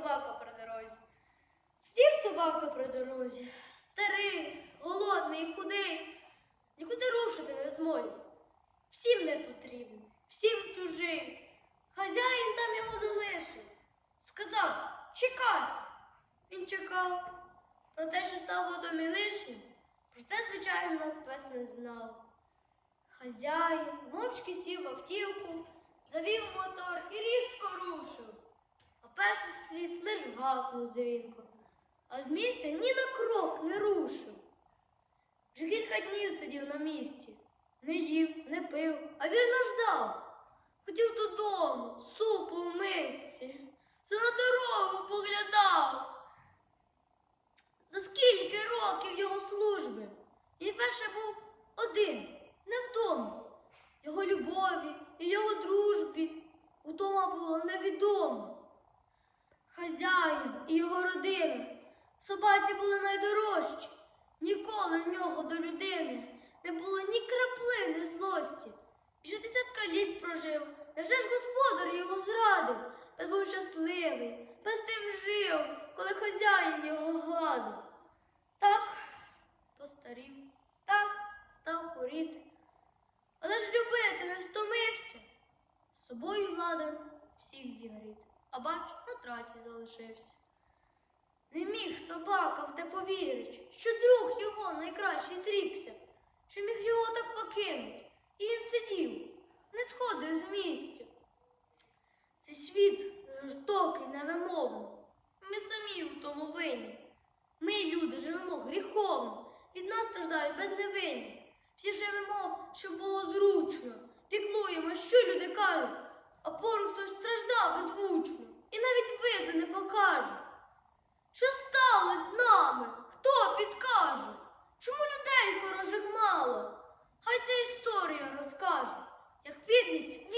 собака при дорозі. Сидів собака при дорозі, старий, голодний худий, нікуди рушити не зможе. Всім не потрібен, всім чужий. Хазяїн там його залишив. Сказав чекати. Він чекав. Про те, що став у домі лишнім, про це, звичайно, пес не знав. Хазяїн мовчки сів в автівку, завів мотор і різко рушив. Пес у слід лиш гавкнув дзвінко, а з місця ні на крок не рушив. Вже кілька днів сидів на місці, не їв, не пив, а вірно ждав. Хотів додому, супу в мисці, все на дорогу поглядав. За скільки років його служби він перше був один, не вдома. Його любові і його дружбі удома було невідомо. Хазяїн і його родина собаці були найдорожчі. Ніколи в нього до людини не було ні краплини злості. Більше десятка літ прожив. Невже ж господар його зрадив? Пес був щасливий, пес тим жив, коли хазяїн його гладив. Так, постарів, так, став хворіти. Але ж любити не встомився. З собою ладен всіх зігріти, а бач, на трасі залишився. Не міг собака в те повірить, що друг його найкращий зрікся, що міг його так покинуть. І він сидів, не сходив з місця. Цей світ жорстокий, невимовний. Ми самі в тому винні. Ми, люди, живемо гріховно, від нас страждають безневинні. Всі живемо, щоб було зручно, піклуємо, що люди кажуть, а поруч хтось страждав беззвучно і навіть виду не покаже. Що сталося з нами? Хто підкаже? Чому людей хороших мало? Хай ця історія розкаже, як підлість